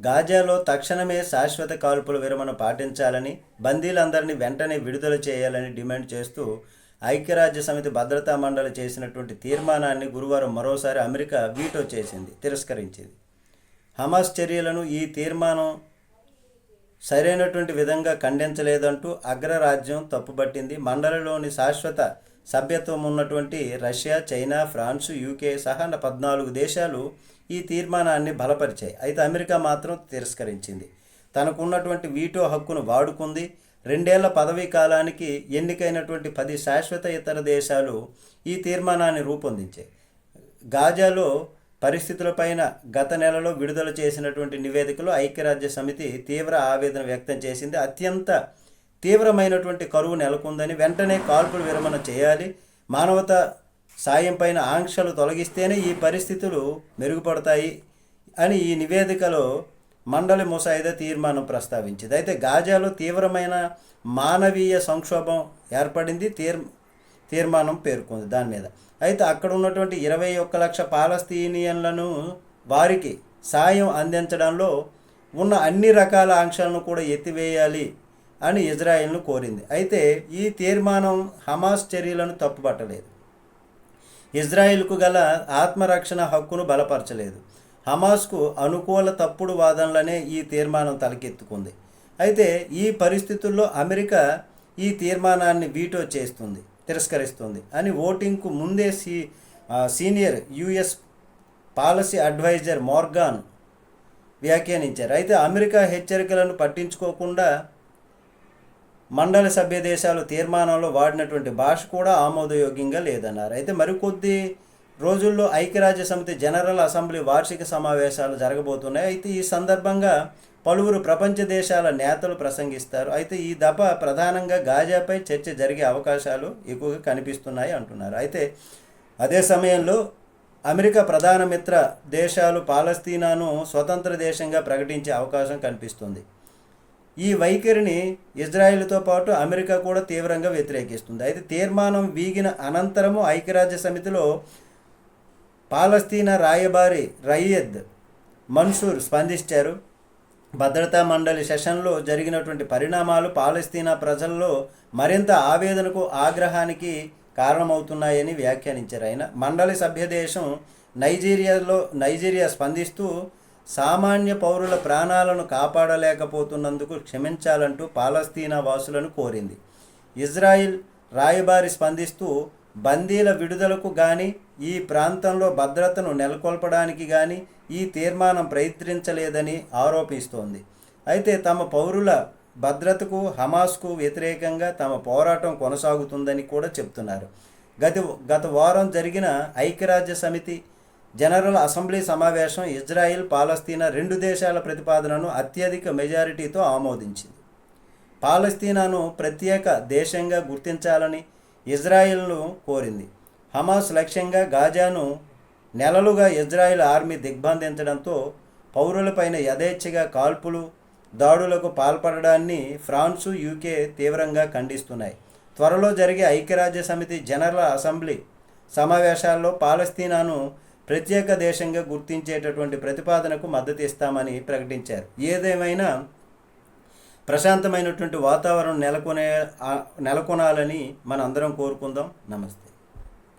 గాజాలో తక్షణమే శాశ్వత కాల్పుల విరమణ పాటించాలని బందీలందరినీ వెంటనే విడుదల చేయాలని డిమాండ్ చేస్తూ ఐక్యరాజ్య సమితి భద్రతా మండలి చేసినటువంటి తీర్మానాన్ని గురువారం మరోసారి అమెరికా వీటో చేసింది తిరస్కరించింది. హమాస్ చర్యలను ఈ తీర్మానం సరైనటువంటి విధంగా ఖండించలేదంటూ అగ్రరాజ్యం తప్పుబట్టింది మండలిలోని శాశ్వత సభ్యత్వం ఉన్నటువంటి రష్యా చైనా ఫ్రాన్సు యూకే సహా పద్నాలుగు దేశాలు ఈ తీర్మానాన్ని బలపరిచాయి. అయితే అమెరికా మాత్రం తిరస్కరించింది. తనకున్నటువంటి వీటో హక్కును వాడుకుంది. రెండేళ్ళ పదవీ కాలానికి ఎన్నికైనటువంటి పది శాశ్వత ఇతర దేశాలు ఈ తీర్మానాన్ని రూపొందించాయి. గాజాలో పరిస్థితులపైన గత నెలలో విడుదల చేసినటువంటి నివేదికలో ఐక్యరాజ్య సమితి తీవ్ర ఆవేదన వ్యక్తం చేసింది. అత్యంత తీవ్రమైనటువంటి కరువు నెలకొందని వెంటనే కాల్పులు విరమణ చేయాలి. మానవత సాయం పైన ఆంక్షలు తొలగిస్తేనే ఈ పరిస్థితులు మెరుగుపడతాయి అని ఈ నివేదికలో మండలి ముసాయిదా తీర్మానం ప్రస్తావించింది. అయితే గాజాలో తీవ్రమైన మానవీయ సంక్షోభం ఏర్పడింది తీర్ తీర్మానం పేర్కొంది దాని మీద. అయితే అక్కడ ఉన్నటువంటి ఇరవై ఒక్క లక్ష పాలస్తీనియన్లను వారికి సాయం అందించడంలో ఉన్న అన్ని రకాల ఆంక్షలను కూడా ఎత్తివేయాలి అని ఇజ్రాయెల్ను కోరింది. అయితే ఈ తీర్మానం హమాస్ చర్యలను తప్పుపట్టలేదు. ఇజ్రాయిల్కు గల ఆత్మరక్షణ హక్కును బలపరచలేదు. హమాస్కు అనుకూల తప్పుడు వాదనలనే ఈ తీర్మానం తలకెత్తుకుంది. అయితే ఈ పరిస్థితుల్లో అమెరికా ఈ తీర్మానాన్ని వీటో చేస్తుంది తిరస్కరిస్తుంది అని ఓటింగ్కు ముందే see senior US policy adviser Morgan వ్యాఖ్యానించారు. అయితే అమెరికా హెచ్చరికలను పట్టించుకోకుండా మండలి సభ్య దేశాలు తీర్మానంలో వాడినటువంటి భాష కూడా ఆమోదయోగ్యంగా లేదన్నారు. అయితే మరికొద్ది రోజుల్లో ఐక్యరాజ్య సమితి జనరల్ అసెంబ్లీ వార్షిక సమావేశాలు జరగబోతున్నాయి. అయితే ఈ సందర్భంగా పలువురు ప్రపంచ దేశాల నేతలు ప్రసంగిస్తారు. అయితే ఈ దఫ ప్రధానంగా గాజాపై చర్చ జరిగే అవకాశాలు ఎక్కువగా కనిపిస్తున్నాయి అంటున్నారు. అయితే అదే సమయంలో అమెరికా ప్రధాన మిత్ర దేశాలు పాలస్తీనాను స్వతంత్ర దేశంగా ప్రకటించే అవకాశం కనిపిస్తుంది. ఈ వైఖరిని ఇజ్రాయిల్తో పాటు అమెరికా కూడా తీవ్రంగా వ్యతిరేకిస్తుంది. అయితే తీర్మానం వీగిన అనంతరము ఐక్యరాజ్య సమితిలో పాలస్తీనా రాయబారి రయ్యద్ మన్సూర్ స్పందించారు. భద్రతా మండలి సెషన్లో జరిగినటువంటి పరిణామాలు పాలస్తీనా ప్రజల్లో మరింత ఆవేదనకు ఆగ్రహానికి కారణమవుతున్నాయని వ్యాఖ్యానించారు. ఆయన మండలి సభ్యదేశం నైజీరియాలో నైజీరియా స్పందిస్తూ సామాన్య పౌరుల ప్రాణాలను కాపాడలేకపోతున్నందుకు క్షమించాలంటూ పాలస్తీనా వాసులను కోరింది. ఇజ్రాయిల్ రాయబారి స్పందిస్తూ బందీల విడుదలకు గాని ఈ ప్రాంతంలో భద్రతను నెలకొల్పడానికి గాని ఈ తీర్మానం ప్రయత్నించలేదని ఆరోపిస్తోంది. అయితే తమ పౌరుల భద్రతకు హమాస్కు వ్యతిరేకంగా తమ పోరాటం కొనసాగుతుందని కూడా చెప్తున్నారు. గత గత వారం జరిగిన ఐక్యరాజ్య సమితి జనరల్ అసెంబ్లీ సమావేశం ఇజ్రాయిల్ పాలస్తీనా రెండు దేశాల ప్రతిపాదనను అత్యధిక మెజారిటీతో ఆమోదించింది. పాలస్తీనాను ప్రత్యేక దేశంగా గుర్తించాలని ఇజ్రాయిల్ను కోరింది. హమాస్ లక్ష్యంగా గాజాను నెలలుగా ఇజ్రాయిల్ ఆర్మీ దిగ్బంధించడంతో పౌరులపైన యథేచ్ఛగా కాల్పులు దాడులకు పాల్పడడాన్ని ఫ్రాన్సు యూకే తీవ్రంగా ఖండిస్తున్నాయి. త్వరలో జరిగే ఐక్యరాజ్య సమితి జనరల్ అసెంబ్లీ సమావేశాల్లో పాలస్తీనాను ప్రత్యేక దేశంగా గుర్తించేటటువంటి ప్రతిపాదనకు మద్దతు ఇస్తామని ప్రకటించారు. ఏదేమైనా ప్రశాంతమైనటువంటి వాతావరణం నెలకొనే నెలకొనాలని మనందరం కోరుకుందాం. నమస్తే.